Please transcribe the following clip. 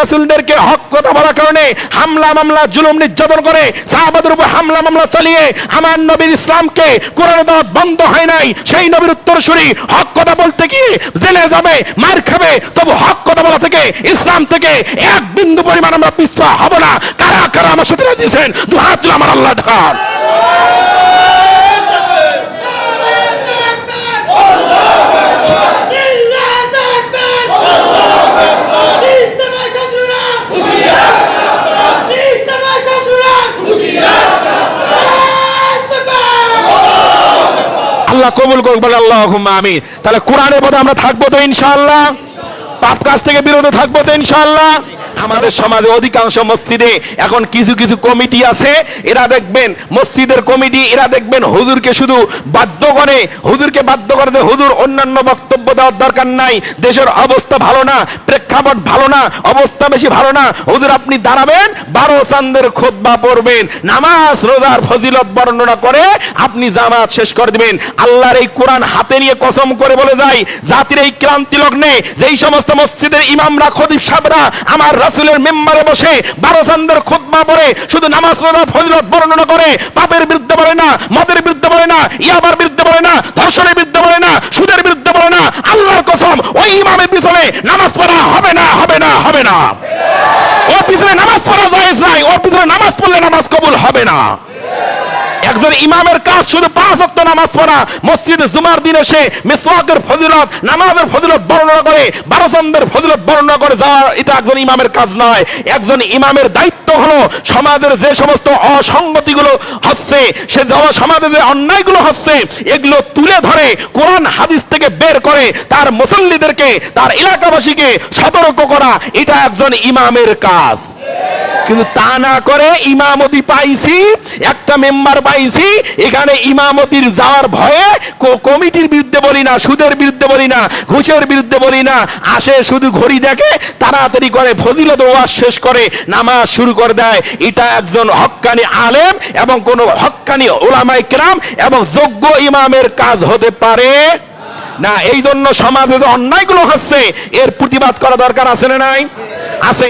রাসুলদেরকে হক কথা বলার কারণে হামলা, মামলা, জুলুম নির্যাতন করে সাহাবাদের উপর হামলা, মামলা চালিয়ে আমার নবীর ইসলামকে কোরআন দাওয়াত বন্ধ হয় নাই। সেই নবীর উত্তরসূরি হক কথা বলতে গিয়ে জেলে যাবে, মার খাবে। তবু হক কথা বলা থেকে, ইসলাম থেকে এক বিন্দু পরিমাণ আমরা পিছপা হব না। কারা কারা আমার সাথে রাজিয়েছেন দু হাত আমার আল্লাহ ঢাকান আল্লাহ কবুল করুক আল্লাহ আমি তাহলে কোরআনের পথে আমরা থাকব তো ইনশাল্লাহ পাপ কাজ থেকে বিরত থাকব তো ইনশাআল্লাহ? আমাদের সমাজে অধিকাংশ মসজিদে এখন কিছু কিছু কমিটি আছে। এরা দেখবেন, মসজিদের কমিটি, এরা দেখবেন হুজুরকে শুধু বাধ্য করে, হুজুরকে বাধ্য করে যে হুজুর অন্যান্য বক্তব্য দেওয়ার দরকার নাই। দেশের অবস্থা ভালো না, প্রেক্ষাপট ভালো না, অবস্থা বেশি ভালো না। হুজুর আপনি দাঁড়াবেন, বারো চান্দের খোদবা পড়বেন, নামাজ, রোজার ফজিলত বর্ণনা করে আপনি জামাত শেষ করে দিবেন। আল্লাহর এই কোরআন হাতে নিয়ে কসম করে বলে যায়, জাতির এই ক্রান্তি লগ্নে যেই সমস্ত মসজিদের ইমামরা খদিব সাহেবরা আমার রাসূলের মেম্বারে বসে বারো চান্দের খুতবা পড়ে, শুধু নামাজ রোজার ফজিলত বর্ণনা করে পাপের বিরুদ্ধে বলে না, মদের বিরুদ্ধে বলে না, ইয়াবার বিরুদ্ধে বলে না, ধর্ষণের বিরুদ্ধে বলে না, সুদের বিরুদ্ধে বলে না, আল্লাহর কসম, ওই ইমামের পিছনে নামাজ পড়া হবে না হবে না হবে না। ওর পিছনে নামাজ পড়া জায়েজ নাই, ওর পিছনে নামাজ পড়লে নামাজ কবুল হবে না। একজন ইমামের কাজ শুধু পাঁচ ওয়াক্ত নামাজ পড়া। মসজিদে জুমার দিন এসে মিসওয়াকের ফজিলত, নামাজের ফজিলত বর্ণনা করে বারো চন্দ্রের ফজিলত বর্ণনা করে যাওয়া এটা একজন ইমামের কাজ নয়। একজন ইমামের দায়িত্ব হলো সমাজের যে সমস্ত অসঙ্গতিগুলো হচ্ছে, সে সমাজে যে অন্যায়গুলো হচ্ছে, এগুলো তুলে ধরে, কোরআন, হাদিস থেকে বের করে তার মুসল্লিদেরকে, তার এলাকাবাসীকে সতর্ক করা, এটা একজন ইমামের কাজ। কিন্তু তা না করে ইমামতি পাইছি, একটা মেম্বার পাইছি, এখানে ইমামতির যাওয়ার ভয়ে কমিটির বিরুদ্ধে বলি না, সুদের বিরুদ্ধে বলি না, ঘুষের বিরুদ্ধে বলি না, আসে শুধু ঘড়ি দেখে, তাড়াতাড়ি করে ফজিলত ওয়াজ শেষ করে নামাজ শুরু করে দেয়। এটা একজন হক্কানি আলেম এবং কোন হক্কানি ওলামাই কেরাম এবং যোগ্য ইমামের কাজ হতে পারে না। এই জন্য সমাজে যে অন্যায়গুলো হচ্ছে, এর প্রতিবাদ করা দরকার আছে না নাই? আছে।